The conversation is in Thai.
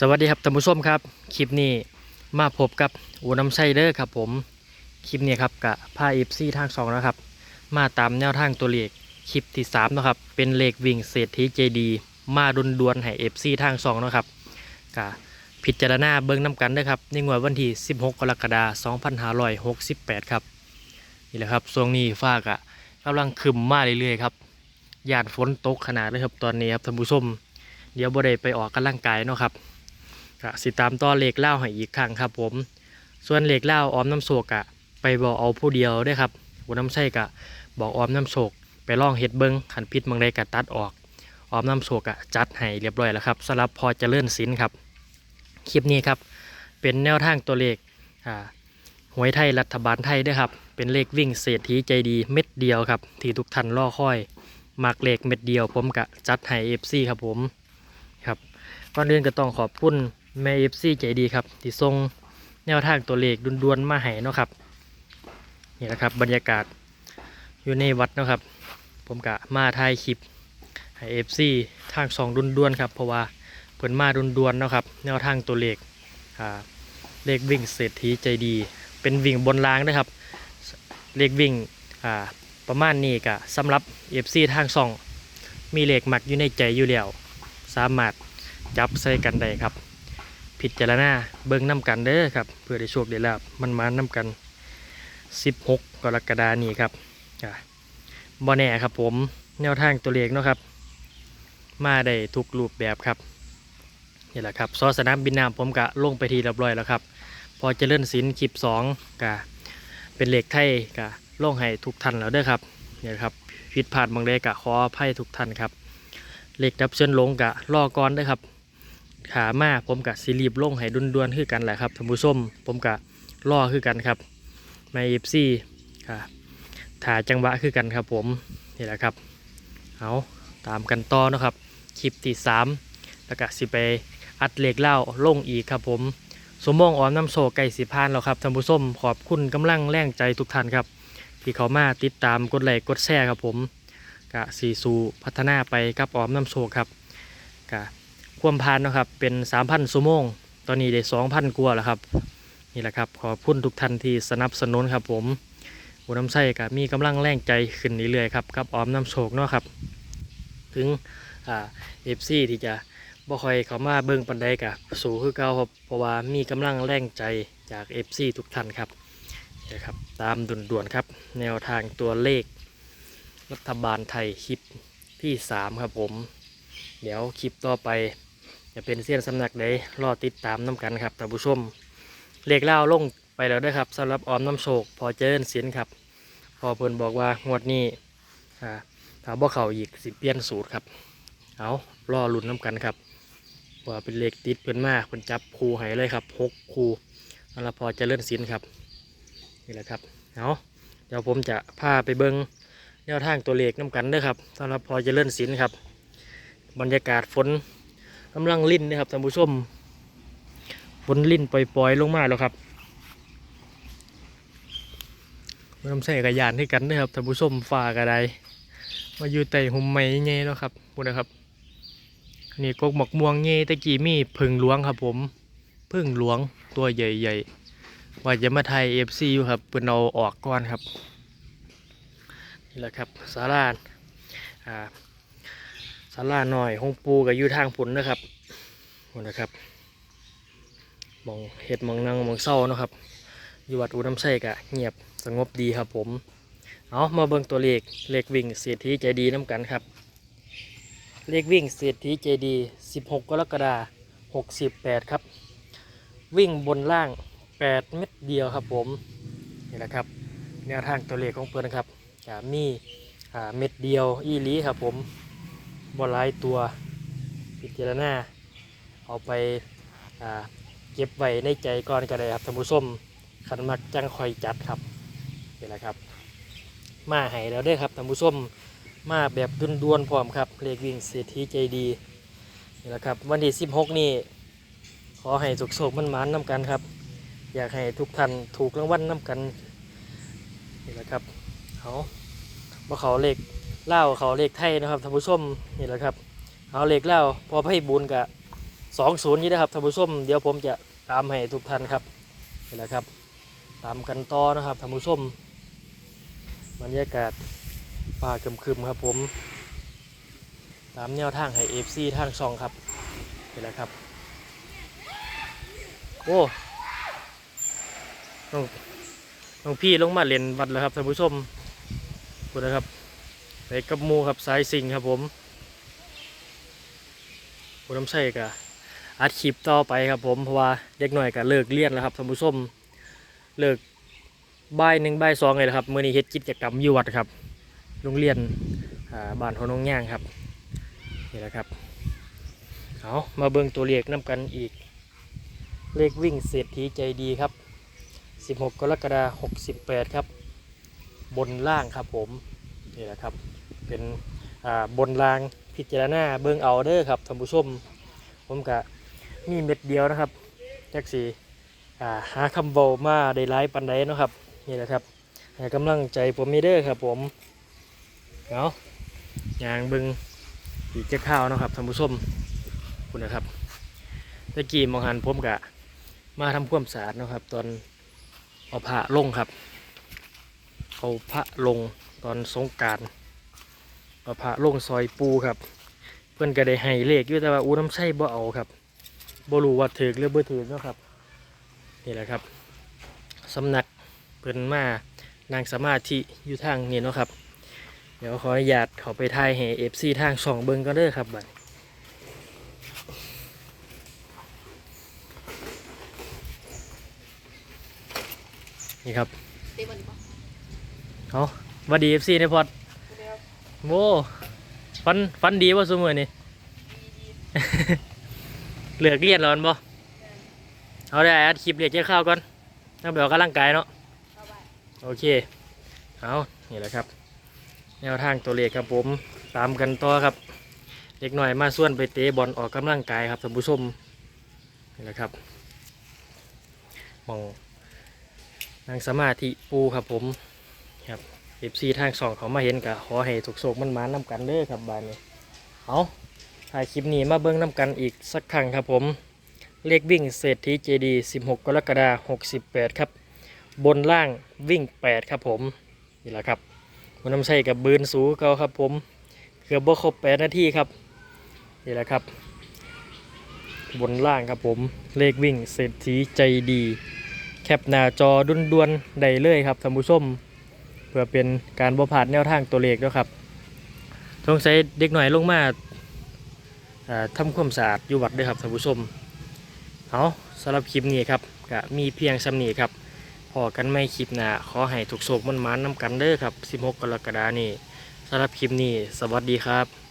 สวัสดีครับท่านผู้ชมครับ คลิปนี้มาพบกับอูน้ำไซเดอร์ครับผม คลิปนี้ครับกับผ้าเอฟซีทางสองนะครับ มาตามแนวทางตัวเลขคลิปที่3เนะครับ เป็นเลขวิ่งเศรษฐีเจดีมาดนดวนให้เอฟซีทางสองนะครับกะพิจารณาเบิ้งน้ำกันเด้วยครับในงวดวันที่ 16 กรกฎาคม2568 ครับ นี่แหละครับช่วงนี้ฟ้ากะกำลังคึมมาเรื่อยๆครับยานฝนตกขนาดเลยครับตอนนี้ครับท่านผู้ชม เดี๋ยวบ่ได้ไปออกกำลังกายเนาะครับ ก็สิตามต่อเหลขเล่าให้อีกครั้งครับ ผม ส่วนเหลขเล่าออมน้ำโศกอะไปบอกเอาผู้เดียวได้ครับหัวน้ำไส้กะบอกออมน้ำโศกไปล่องเฮ็ดเบิงขันพิษบางใดกะตัดออก ออมน้ำโศกอะจัดให้เรียบร้อยแล้วครับสำหรับพอจะเจริญศิลป์ครับ คลิปนี้ครับ เป็นแนวทางตัวเลขอ่าหวยไทยรัฐบาลไทยด้วยครับ เป็นเลขวิ่งเศรษฐีใจดีเม็ดเดียวครับ ที่ทุกท่านรอคอยมักเลขเม็ดเดียว ผมกะจัดให้เอฟซีครับผมครับก่อนอื่นก็ต้องขอบคุณ แม่เอฟซีใจดีครับที่ส่งแนวทางตัวเลขด่วนๆมาให้เนาะครับนี่แหละครับบรรยากาศอยู่ในวัดเนาะครับ ผมกะมาถ่ายคลิปให้เอฟซีทางสองด่วนๆครับเพราะว่าเพิ่นมาด่วนๆเนาะครับแนวทางตัวเลขอ่าเลขวิ่งเศรษฐีใจดี เป็นวิ่งบนรางนะครับ เลขวิ่งอ่าประมาณนี้กะสำหรับเอฟซีทางสองมีเลขหมักอยู่ในใจอยู่แล้วสามารถจับใส่กันได้ครับ พิดจารณาเบิ่งน้ำกันเด้อครับ เพื่อได้โชคได้ลาบมันมาน้ำกัน 16 กรกฎานี้ครับอะบ่แน่ครับผมแนวทางตัวเลขเนาะครับ มาได้ทุกรูปแบบครับนี่แหละครับซอสนามบินน้ำผมกะลงไปทีเรียบร้อยแล้วครับ พอเจริญศิลคลิป2กะเป็นเหลขไทยกะลงให้ทุกท่านแล้วเด้อครับนี่ครับผิดพลาดบางใดกะขออภัยทุกท่านครับเหลขดับเชิญลงกะรอก่อนเด้อครับ ขามาผมกะสิรีบลงให้ดุนๆคือกันแหละครับท่านผู้ชมผมกะรอคือกันครับไม่เอฟซีค่ะถ่าจังหวะคือกันครับผมนี่แหละครับเอาตามกันต่อนะครับคลิปที่สามแล้วก็สิไปอัดเหลขเล่าลงอีกครับผมสมมองออมน้ำโซไก่สีพานแล้วครับท่านผู้ชมขอบคุณกำลังแรงใจทุกท่านครับ ที่เขามาติดตามกดไลค์กดแชร์ครับผมกะสีสูพัฒนาไปกับออมน้ำโชคครับกะ ความพานนะครับเป็น 3,000ชั่วโมง ตอนนี้ได้ 2,000กว่าแล้วครับ นี่แหละครับขอบคุณทุกท่านที่สนับสนุนครับผมหัวน้ำไส้กะมีกำลังแรงใจขึ้นเรื่อยๆครับกับออมน้ำโชคเนาะครับ ถึงอ่าเอฟซีที่จะบ่คอยเขามาเบิ่งปันใดกะสูคือเก่าครับเพราะว่ามีกำลังแรงใจจากเอฟซีทุกท่านครับนี่ครับตามด่วนๆครับ แนวทางตัวเลข รัฐบาลไทยคลิปที่ 3 ครับผม เดี๋ยวคลิปต่อไป จะเป็นเสี้ยนสำนักใดรอติดตามน้ำกันครับท่านผู้ชมเลขเล่าลงไปแล้วด้วยครับสำหรับออมน้ำโชคพอเจริญศิลป์ครับพอเพิ่นบอกว่างวดนี้อ่าถ้าบ่เข่าอีกสิเปลี่ยนสูตรครับ เอารอลุ้นน้ำกันครับ ว่าเป็นเลขติดเพิ่นมากเพิ่นจับคูให้เลยครับหกคูสำหรับพอเจริญศิลป์ครับนี่แหละครับเอาเดี๋ยวผมจะพาไปเบิ้งแนวทางตัวเลขน้ำกันเด้อครับสำหรับพอเจะเลื่อนสินครับ บรรยากาศฝน กำลังลิ่นนะครับท่านผู้ชมฝนลิ่นปล่อยๆลงมาแล้วครับน้ำใส่กระยานให้กันเด้อครับท่านผู้ชมฝ่ากระไดมาอยู่ใต้หุ่มไม้เงี้ยแล้วครับพูดนะครับนี่กกหมกม่วงเงี้ยตะกี้มีพึ่งหลวงครับผมพึ่งหลวงตัวใหญ่ๆว่าจะมาไทยเอฟซีอยู่ครับเปิ่นเอาออกก่อนครับนี่แหละครับศาลาอ่า ศาลาหน่อยห้องปูกับอยู่ทางผุนนะครับหมดนะครับมองเห็ดมองนางมองเศร้านะครับ อยู่วัดอุน้ำไส้กะเงียบสงบดีครับผม เอามาเบิ่งตัวเลขเลขวิ่งเศรษฐีใจดีน้ำกันครับ เลขวิ่งเศรษฐีใจดี 16 กรกฎาคม68 ครับ วิ่งบนล่าง 8 เม็ดเดียวครับผมนี่แหละครับแนวทางตัวเลขของเพื่อนนะครับมีอ่าเม็ดเดียวอีลีครับผม บอลายตัวพิจารณาเอาไปาเก็บไว้ในใจก่อนก็ได้ครับท่านผู้ชมขันมักจังคอยจัดครับนี่แหละครับ มาให้แล้วเด้ครับท่านผู้ชมมาแบบด่วนๆพร้อมครับเลขวิ่งเศรษฐีใจดีนี่แหละครับวันที่ 16 นี่ ขอให้สุกๆมันมันน้ำกันครับ อยากให้ทุกท่านถูกรางวัลน้ำกันนี่แหละครับเอาบ่เขาเลข เล่าเขาเลขไทยนะครับท่านผู้ชมนี่แหละครับเอาเลขเล่าพอให้บุญกะสองศูนย์นี้นะครับท่านผู้ชมเดี๋ยวผมจะตามให้ทุกท่านครับนี่แหละครับ ตามกันต่อนะครับท่านผู้ชมบรรยากาศป่าคึมๆครับผม ตามแนวทางให้เอฟซีทางช่องครับนี่แหละครับ โอ้น้องน้องพี่ลงมาเล่นวัดแล้วครับท่านผู้ชมคุณนะครับ ไปกับมูครับสายสิงครับผมผมน้ำใช่กะอัดคลิปต่อไปครับผมเพราะว่าเด็กหน่อยก็เลิกเรียนแล้วครับท่านผู้ชมเลิกบ่ายหนึ่งบ่ายสองเลยนะครับมื่อนี้เฮ็ดกิจกรรมอยู่วัดครับโรงเรียนอ่าบ้านของน้องย่างครับนี่แหละครับเอามาเบิ่งตัวเลขน้กันอีก เลขวิ่งเศรษฐีใจดีครับ 16 กรกฎาคม68 ครับ บนล่างครับผม นี่แหละครับ เป็นบนลางพิจารณาเบิ่งเอาเด้อครับท่านผู้ชม ผมกะมีเม็ดเดียวนะครับจักสีอ่หาคำเบามาได้หลายปันใดเนาะครับนี่แหละครับกำลังใจผมมีเด้อครับผมเอายางเบิ่งอีกจะข้าวเนาะครับท่านผู้ชมคุณนะครับตะกี้มองหันผมกะมาทำความสะอาดเนาะครับ ตอนเอาพระลงครับ เอาพระลงตอนสงการเอาพระลงซอยปูครับ เพื่อนก็ได้ให้เลขอยู่แต่ว่าอู้น้ำใช่บ่เอาครับบ่รู้ว่าถือหรือบ่ถือเนาะครับนี่แหละครับสำนักเพิ่นมานางสมาธิอยู่ทางนี้เนาะครับ เดี๋ยวขออนุญาตเขาไปถ่ายให้เอฟซีทางช่องเบิงก็เด้อครับบัดนี่ครับ เต็มวันนี้ปะเอาหวัดดีเอฟซีในพอดโว้ฟันฟันดีว่าสมือนี่เหลือกเลียนร้อนบ่เอาได้อัดคลิปเรียกเจ้าข้าวก่อนต้องไปออกกำลังกายเนาะเข้าไปโอเค เอานี่แหละครับ แนวทางตัวเลขครับผมตามกันต่อครับเด็กหน่อยมาส่วนไปเตะบอลออกกำลังกายครับท่านผู้ชมนี่แหละครับมองนางสมาธิปูครับผม ครับเอฟซีทางสองเขามาเห็นกะขอให้ถูกโศกมันมานำกันเด้อครับบานนี้เอาถ่ายคลิปนี้มาเบิ้งน้ำกันอีกสักครั้งครับผม เลขวิ่งเศรษฐีเจดี16 กรกฎาคม68 ครับ บนล่างวิ่ง 8 ครับผมนี่แหละครับมันน้ำใช่กับบืนสูเกาครับผมเกือบบ่ครบ8นาทีครับนี่แหละครับ บนล่างครับผมเลขวิ่งเศรษฐีใจดี แคปหน้าจอดุนดวนได้เลยครับท่านผู้ชม พื่อเป็นการบ่ผาดแนวทางตัวเลขด้วครับสงสัยเด็กหน่อยลงมาทำความสะอาดอยู่วัดด้วยครับท่านผู้ชมเอาสำหรับคลิปนี้ครับก็มีเพียงสำนีครับพอกันไม่คลิปหน้าขอให้ถูกโศกมันมานน้ำกันเด้อครับ 16 กรกฎานี้สำหรับคลิปนี้ สวัสดีครับ